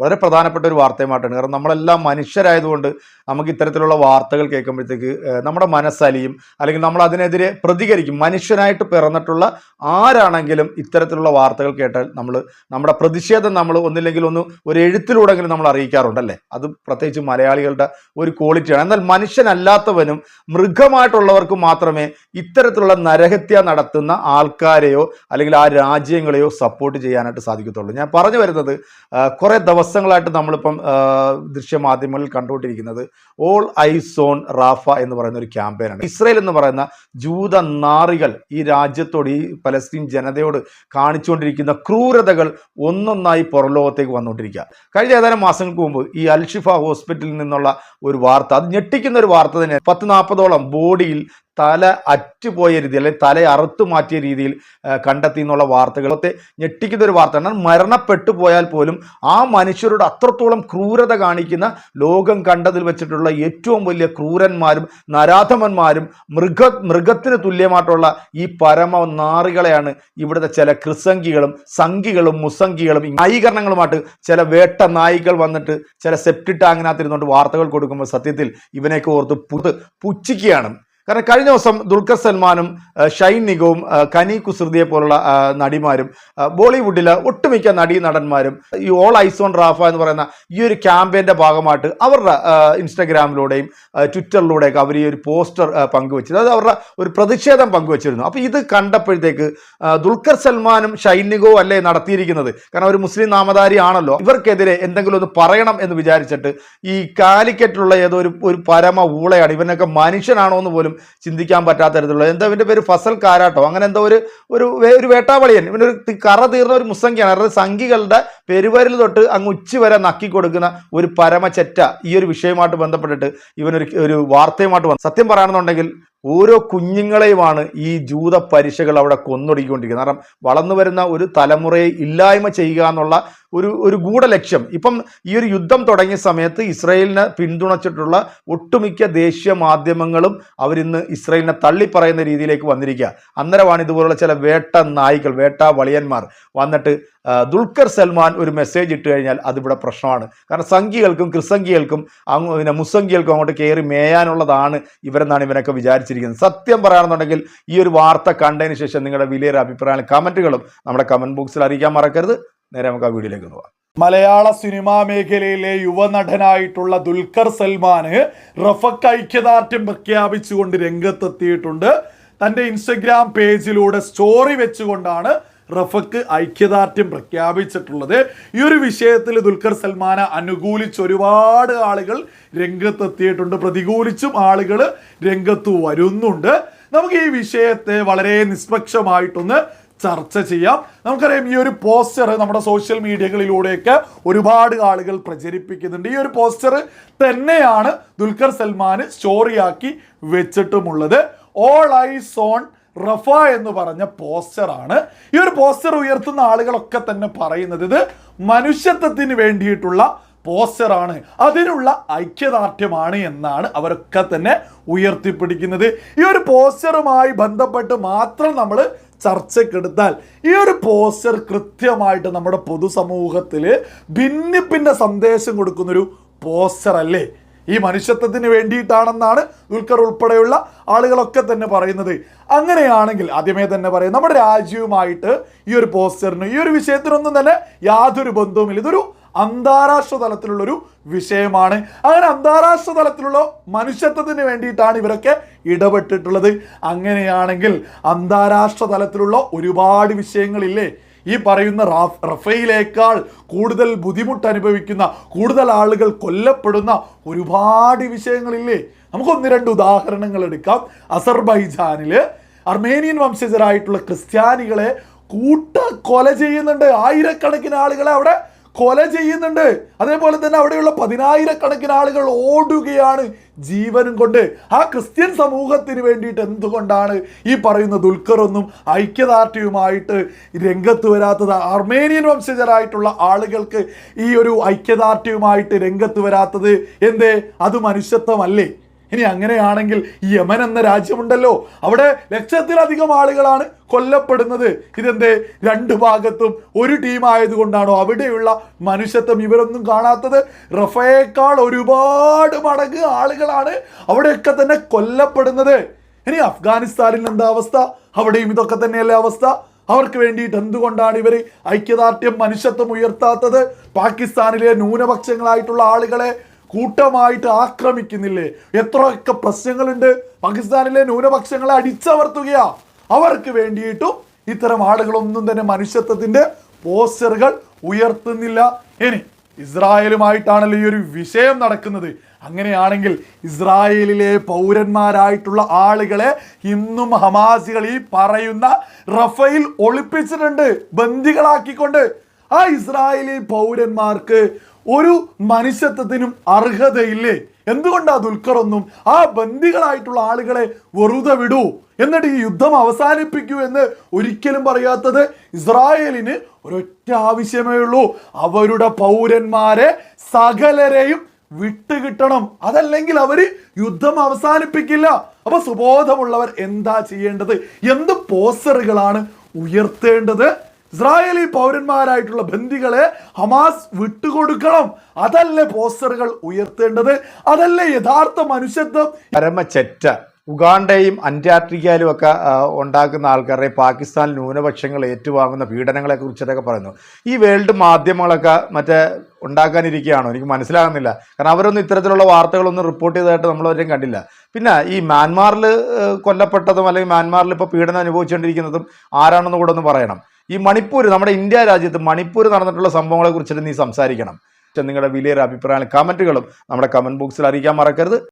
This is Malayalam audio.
വളരെ പ്രധാനപ്പെട്ട ഒരു വാർത്തയുമായിട്ടാണ്. കാരണം നമ്മളെല്ലാം മനുഷ്യരായതുകൊണ്ട് നമുക്ക് ഇത്തരത്തിലുള്ള വാർത്തകൾ കേൾക്കുമ്പോഴത്തേക്ക് നമ്മുടെ മനസ്സലിയും അല്ലെങ്കിൽ നമ്മൾ അതിനെതിരെ പ്രതികരിക്കും. മനുഷ്യനായിട്ട് പിറന്നിട്ടുള്ള ആരാണെങ്കിലും ഇത്തരത്തിലുള്ള വാർത്തകൾ കേട്ടാൽ നമ്മൾ നമ്മുടെ പ്രതിഷേധം നമ്മൾ ഒന്നില്ലെങ്കിൽ ഒന്ന് ഒരു എഴുത്തിലൂടെങ്കിലും നമ്മൾ അറിയിക്കാറുണ്ടല്ലേ? അത് പ്രത്യേകിച്ച് മലയാളികളുടെ ഒരു ക്വാളിറ്റിയാണ്. എന്നാൽ മനുഷ്യനല്ലാത്തവനും മൃഗമായിട്ടുള്ളവർക്കും മാത്രമേ ഇത്തരത്തിലുള്ള നരഹത്യ നടത്തുന്ന ആൾക്കാരെയോ അല്ലെങ്കിൽ ആ രാജ്യങ്ങളെയോ സപ്പോർട്ട് ചെയ്യാനായിട്ട് സാധിക്കത്തുള്ളൂ. ഞാൻ പറഞ്ഞു വരുന്നത് കുറേ ദിവസങ്ങളായിട്ട് നമ്മളിപ്പം ദൃശ്യ ദൃശ്യമാധ്യമങ്ങളിൽ കണ്ടുകൊണ്ടിരിക്കുന്നത് ഓൾ ഐ സോൺ റാഫ എന്ന് പറയുന്ന ഒരു ക്യാമ്പയിനാണ്. ഇസ്രയേൽ എന്ന് പറയുന്ന ജൂത നാറികൾ ഈ രാജ്യത്തോട് ഈ പലസ്തീൻ ജനതയോട് കാണിച്ചുകൊണ്ടിരിക്കുന്ന ക്രൂരതകൾ ഒന്നൊന്നായി പുറലോകത്തേക്ക് വന്നുകൊണ്ടിരിക്കുക. കഴിഞ്ഞ ഏതാനും മാസങ്ങൾക്ക് മുമ്പ് ഈ അൽഷിഫ ഹോസ്പിറ്റലിൽ നിന്നുള്ള ഒരു വാർത്ത അത് ഞെട്ടിക്കുന്ന ഒരു വാർത്ത തന്നെ പത്ത് നാൽപ്പതോളം ബോഡിയിൽ തല അറ്റുപോയ രീതിയിൽ അല്ലെങ്കിൽ തല അറുത്തു മാറ്റിയ രീതിയിൽ കണ്ടെത്തി എന്നുള്ള വാർത്തകളൊക്കെ ഞെട്ടിക്കുന്ന ഒരു വാർത്ത. കാരണം മരണപ്പെട്ടു പോയാൽ പോലും ആ മനുഷ്യരോട് അത്രത്തോളം ക്രൂരത കാണിക്കുന്ന ലോകം കണ്ടതിൽ വെച്ചിട്ടുള്ള ഏറ്റവും വലിയ ക്രൂരന്മാരും നരാധമന്മാരും മൃഗ മൃഗത്തിന് തുല്യമായിട്ടുള്ള ഈ പരമ നാറികളെയാണ് ഇവിടുത്തെ ചില ക്രിസംഗികളും സംഘികളും മുസംഗികളും ന്യായീകരണങ്ങളുമായിട്ട് ചില വേട്ട നായികൾ വന്നിട്ട് ചില സെപ്റ്റി വാർത്തകൾ കൊടുക്കുമ്പോൾ സത്യത്തിൽ ഇവനെയൊക്കെ ഓർത്ത് പുത് പുച്ഛിക്കുകയാണ്. കാരണം കഴിഞ്ഞ ദിവസം ദുൽഖർ സൽമാനും ഷൈൻ നിഗവും കനി കുസൃതിയെ പോലുള്ള നടിമാരും ബോളിവുഡിലെ ഒട്ടുമിക്ക നടീ നടന്മാരും ഈ ഓൾ ഐസോൺ റാഫ എന്ന് പറയുന്ന ഈ ഒരു ക്യാമ്പയിന്റെ ഭാഗമായിട്ട് അവരുടെ ഇൻസ്റ്റഗ്രാമിലൂടെയും ട്വിറ്ററിലൂടെയൊക്കെ അവർ ഈ ഒരു പോസ്റ്റർ പങ്കുവച്ചു അതായത് അത് അവരുടെ ഒരു പ്രതിഷേധം പങ്കുവച്ചിരുന്നു. അപ്പോൾ ഇത് കണ്ടപ്പോഴത്തേക്ക് ദുൽഖർ സൽമാനും ഷൈൻ നിഗവും അല്ലേ നടത്തിയിരിക്കുന്നത്? കാരണം ഒരു മുസ്ലിം നാമധാരി ആണല്ലോ ഇവർക്കെതിരെ എന്തെങ്കിലും ഒന്ന് പറയണം എന്ന് വിചാരിച്ചിട്ട് ഈ കാലിക്കറ്റിലുള്ള ഏതോ ഒരു ഒരു പരമ ഊളയാണ്. ഇവനൊക്കെ മനുഷ്യനാണോ എന്ന് പോലും ചിന്തിക്കാൻ പറ്റാത്ത തരത്തിലുള്ള എന്താ ഇവന്റെ പേര് ഫസൽ കാരാട്ടോ. അങ്ങനെ എന്തോ ഒരു ഒരു ഒരു വേട്ടാവളിയൻ. ഇവനൊരു കറ തീർന്ന ഒരു മുസംഖ്യാണ്. അതായത് സംഖികളുടെ പെരുവരിൽ തൊട്ട് അങ്ങ് ഉച്ച വരെ നക്കി കൊടുക്കുന്ന ഒരു പരമചെറ്റ ഈ ഒരു വിഷയമായിട്ട് ബന്ധപ്പെട്ടിട്ട് ഇവനൊരു ഒരു വാർത്തയുമായിട്ട് വന്നു സത്യം പറയുകയാണെന്നുണ്ടെങ്കിൽ ഓരോ കുഞ്ഞുങ്ങളെയുമാണ് ഈ ജൂത പരീക്ഷകൾ അവിടെ കൊന്നൊടുക്കിക്കൊണ്ടിരിക്കുന്നത്. കാരണം വളർന്നു വരുന്ന ഒരു തലമുറയെ ഇല്ലായ്മ ചെയ്യുക എന്നുള്ള ഒരു ഒരു ഗൂഢലക്ഷ്യം. ഇപ്പം ഈ ഒരു യുദ്ധം തുടങ്ങിയ സമയത്ത് ഇസ്രയേലിനെ പിന്തുണച്ചിട്ടുള്ള ഒട്ടുമിക്ക ദേശീയ മാധ്യമങ്ങളും അവരിന്ന് ഇസ്രയേലിനെ തള്ളിപ്പറയുന്ന രീതിയിലേക്ക് വന്നിരിക്കുക. അന്നേരമാണ് ഇതുപോലുള്ള ചില വേട്ട നായികൾ വേട്ട വളിയന്മാർ വന്നിട്ട് ദുൽഖർ സൽമാൻ ഒരു മെസ്സേജ് ഇട്ട് കഴിഞ്ഞാൽ അതിവിടെ പ്രശ്നമാണ്. കാരണം സംഘികൾക്കും ക്രിസംഖികൾക്കും അങ്ങ് പിന്നെ മുസംഖികൾക്കും അങ്ങോട്ട് കയറി മേയാനുള്ളതാണ് ഇവരെന്നാണ് ഇവരൊക്കെ വിചാരിച്ചിരിക്കുന്നത്. സത്യം പറയുകയാണെന്നുണ്ടെങ്കിൽ ഈ ഒരു വാർത്ത കണ്ടതിന് ശേഷം നിങ്ങളുടെ വിലയേറെ അഭിപ്രായങ്ങളും കമന്റുകളും നമ്മുടെ കമന്റ് ബോക്സിൽ അറിയിക്കാൻ മറക്കരുത്. നേരെ നമുക്ക് ആ വീഡിയോയിലേക്ക് പോവാം. മലയാള സിനിമാ മേഖലയിലെ യുവനടനായിട്ടുള്ള ദുൽഖർ സൽമാന് റഫക് ഐക്യദാർഢ്യം പ്രഖ്യാപിച്ചുകൊണ്ട് രംഗത്തെത്തിയിട്ടുണ്ട്. തന്റെ ഇൻസ്റ്റഗ്രാം പേജിലൂടെ സ്റ്റോറി വെച്ചുകൊണ്ടാണ് റഫക്ക് ഐക്യദാർഢ്യം പ്രഖ്യാപിച്ചിട്ടുള്ളത്. ഈ ഒരു വിഷയത്തിൽ ദുൽഖർ സൽമാനെ അനുകൂലിച്ച് ഒരുപാട് ആളുകൾ രംഗത്തെത്തിയിട്ടുണ്ട്. പ്രതികൂലിച്ചും ആളുകൾ രംഗത്ത് വരുന്നുണ്ട്. നമുക്ക് ഈ വിഷയത്തെ വളരെ നിഷ്പക്ഷമായിട്ടൊന്ന് ചർച്ച ചെയ്യാം. നമുക്കറിയാം ഈ ഒരു പോസ്റ്റർ നമ്മുടെ സോഷ്യൽ മീഡിയകളിലൂടെയൊക്കെ ഒരുപാട് ആളുകൾ പ്രചരിപ്പിക്കുന്നുണ്ട്. ഈ ഒരു പോസ്റ്റർ തന്നെയാണ് ദുൽഖർ സൽമാൻ സ്റ്റോറിയാക്കി വെച്ചിട്ടുമുള്ളത്. ഓൾ ഐ സോൺ റഫ എന്ന് പറഞ്ഞ പോസ്റ്ററാണ് ഈ ഒരു പോസ്റ്റർ ഉയർത്തുന്ന ആളുകളൊക്കെ തന്നെ പറയുന്നത് ഇത് മനുഷ്യത്വത്തിന് വേണ്ടിയിട്ടുള്ള പോസ്റ്ററാണ് അതിനുള്ള ഐക്യദാർഢ്യമാണ് എന്നാണ് അവരൊക്കെ തന്നെ ഉയർത്തിപ്പിടിക്കുന്നത്. ഈ ഒരു പോസ്റ്ററുമായി ബന്ധപ്പെട്ട് മാത്രം നമ്മൾ ചർച്ചക്കെടുത്താൽ ഈ ഒരു പോസ്റ്റർ കൃത്യമായിട്ട് നമ്മുടെ പൊതുസമൂഹത്തിൽ ഭിന്നിപ്പിന്റെ സന്ദേശം കൊടുക്കുന്നൊരു പോസ്റ്റർ അല്ലേ? ഈ മനുഷ്യത്വത്തിന് വേണ്ടിയിട്ടാണെന്നാണ് ദുൽഖർ ഉൾപ്പെടെയുള്ള ആളുകളൊക്കെ തന്നെ പറയുന്നത്. അങ്ങനെയാണെങ്കിൽ ആദ്യമേ തന്നെ പറയും നമ്മുടെ രാജ്യവുമായിട്ട് ഈ ഒരു പോസ്റ്ററിന് ഈ ഒരു വിഷയത്തിനൊന്നും തന്നെ യാതൊരു ബന്ധവുമില്ല. ഇതൊരു അന്താരാഷ്ട്ര തലത്തിലുള്ളൊരു വിഷയമാണ്. അങ്ങനെ അന്താരാഷ്ട്ര തലത്തിലുള്ള മനുഷ്യത്വത്തിന് വേണ്ടിയിട്ടാണ് ഇവരൊക്കെ ഇടപെട്ടിട്ടുള്ളത്. അങ്ങനെയാണെങ്കിൽ അന്താരാഷ്ട്ര തലത്തിലുള്ള ഒരുപാട് വിഷയങ്ങളില്ലേ? ഈ പറയുന്ന റാഫ് റഫയിലേക്കാൾ കൂടുതൽ ബുദ്ധിമുട്ട് അനുഭവിക്കുന്ന കൂടുതൽ ആളുകൾ കൊല്ലപ്പെടുന്ന ഒരുപാട് വിഷയങ്ങളില്ലേ? നമുക്ക് ഒന്ന് രണ്ട് ഉദാഹരണങ്ങൾ എടുക്കാം. അസർബൈജാനിൽ അർമേനിയൻ വംശജരായിട്ടുള്ള ക്രിസ്ത്യാനികളെ കൂട്ട കൊല ചെയ്യുന്നുണ്ട്. ആയിരക്കണക്കിന് ആളുകളെ അവിടെ കൊല ചെയ്യുന്നുണ്ട്. അതേപോലെ തന്നെ അവിടെയുള്ള പതിനായിരക്കണക്കിന് ആളുകൾ ഓടുകയാണ് ജീവനും കൊണ്ട്. ആ ക്രിസ്ത്യൻ സമൂഹത്തിന് വേണ്ടിയിട്ട് എന്തുകൊണ്ടാണ് ഈ പറയുന്ന ദുൽഖറൊന്നും ഐക്യദാർഢ്യവുമായിട്ട് രംഗത്ത് വരാത്തത്? അർമേനിയൻ വംശജരായിട്ടുള്ള ആളുകൾക്ക് ഈ ഒരു ഐക്യദാർഢ്യവുമായിട്ട് രംഗത്ത് വരാത്തത് എന്തേ? അത് മനുഷ്യത്വമല്ലേ? ഇനി അങ്ങനെയാണെങ്കിൽ യമൻ എന്ന രാജ്യമുണ്ടല്ലോ. അവിടെ ലക്ഷത്തിലധികം ആളുകളാണ് കൊല്ലപ്പെടുന്നത്. ഇതെന്തേ? രണ്ട് ഭാഗത്തും ഒരു ടീം ആയതുകൊണ്ടാണോ അവിടെയുള്ള മനുഷ്യത്വം ഇവരൊന്നും കാണാത്തത്? റഫയേക്കാൾ ഒരുപാട് മടങ്ങ് ആളുകളാണ് അവിടെയൊക്കെ തന്നെ കൊല്ലപ്പെടുന്നത്. ഇനി അഫ്ഗാനിസ്ഥാനിൽ എന്താ അവസ്ഥ? അവിടെയും ഇതൊക്കെ തന്നെയല്ലേ അവസ്ഥ? അവർക്ക് വേണ്ടിയിട്ട് എന്തുകൊണ്ടാണ് ഇവർ ഐക്യദാർഢ്യം മനുഷ്യത്വം ഉയർത്താത്തത്? പാകിസ്ഥാനിലെ ന്യൂനപക്ഷങ്ങളായിട്ടുള്ള ആളുകളെ കൂട്ടമായിട്ട് ആക്രമിക്കുന്നില്ലേ? എത്രയൊക്കെ പ്രശ്നങ്ങളുണ്ട്? പാകിസ്ഥാനിലെ ന്യൂനപക്ഷങ്ങളെ അടിച്ചമർത്തുകയാ. അവർക്ക് വേണ്ടിയിട്ടും ഇത്തരം ആളുകളൊന്നും തന്നെ മനുഷ്യത്വത്തിന്റെ പോസ്റ്ററുകൾ ഉയർത്തുന്നില്ല. ഇനി ഇസ്രായേലുമായിട്ടാണല്ലോ ഈ ഒരു വിഷയം നടക്കുന്നത്. അങ്ങനെയാണെങ്കിൽ ഇസ്രായേലിലെ പൗരന്മാരായിട്ടുള്ള ആളുകളെ ഇന്നും ഹമാസികൾ ഈ പറയുന്ന റഫയിൽ ഒളിപ്പിച്ചിട്ടുണ്ട് ബന്ദികളാക്കിക്കൊണ്ട്. ആ ഇസ്രായേലി പൗരന്മാർക്ക് ഒരു മനുഷ്യത്വത്തിനും അർഹതയില്ലേ? എന്തുകൊണ്ടാ ദുൽഖറൊന്നും ആ ബന്ദികളായിട്ടുള്ള ആളുകളെ വെറുതെ വിടൂ? എന്നിട്ട് ഈ യുദ്ധം അവസാനിപ്പിക്കൂ എന്ന് ഒരിക്കലും പറയാത്തത് ഇസ്രായേലിന് ഒരൊറ്റ ആവശ്യമേ ഉള്ളൂ. അവരുടെ പൗരന്മാരെ സകലരെയും വിട്ടുകിട്ടണം അതല്ലെങ്കിൽ അവർ യുദ്ധം അവസാനിപ്പിക്കില്ല. അപ്പൊ സുബോധമുള്ളവർ എന്താ ചെയ്യേണ്ടത്? എന്ത് പോസ്റ്ററുകളാണ് ഉയർത്തേണ്ടത്? Israeli പൗരന്മാരായിട്ടുള്ള ബന്ധികളെ Hamas വിട്ടുകൊടുക്കണം. അതല്ലേ പോസ്റ്ററുകൾ ഉയർത്തേണ്ടത്? അതല്ലേ യഥാർത്ഥ മനുഷ്യത്വം? പരമചെറ്റ ഉഗാണ്ടയും അന്റാർട്ടിക്കയിലും ഒക്കെ ഉണ്ടാക്കുന്ന ആൾക്കാരെ പാകിസ്ഥാൻ ന്യൂനപക്ഷങ്ങൾ ഏറ്റുവാങ്ങുന്ന പീഡനങ്ങളെ കുറിച്ചിട്ടൊക്കെ പറയുന്നു. ഈ വേൾഡ് മാധ്യമങ്ങളൊക്കെ മറ്റേ ഉണ്ടാക്കാനിരിക്കുകയാണോ? എനിക്ക് മനസ്സിലാകുന്നില്ല. കാരണം അവരൊന്നും ഇത്തരത്തിലുള്ള വാർത്തകളൊന്നും റിപ്പോർട്ട് ചെയ്തതായിട്ട് നമ്മളവരും കണ്ടില്ല. പിന്നെ ഈ മ്യാൻമാറിൽ കൊല്ലപ്പെട്ടതും അല്ലെങ്കിൽ മ്യാൻമാറിൽ ഇപ്പോൾ പീഡനം അനുഭവിച്ചുകൊണ്ടിരിക്കുന്നതും ആരാണെന്ന് കൂടെ ഒന്ന് പറയണം. ഈ മണിപ്പൂർ നമ്മുടെ ഇന്ത്യ രാജ്യത്ത് മണിപ്പൂർ നടന്നിട്ടുള്ള സംഭവങ്ങളെ കുറിച്ചിട്ട് നീ സംസാരിക്കണം. നിങ്ങളുടെ വിലയേറെ അഭിപ്രായങ്ങളും കമന്റുകളും നമ്മുടെ കമന്റ് ബോക്സിൽ അറിയിക്കാൻ മറക്കരുത്.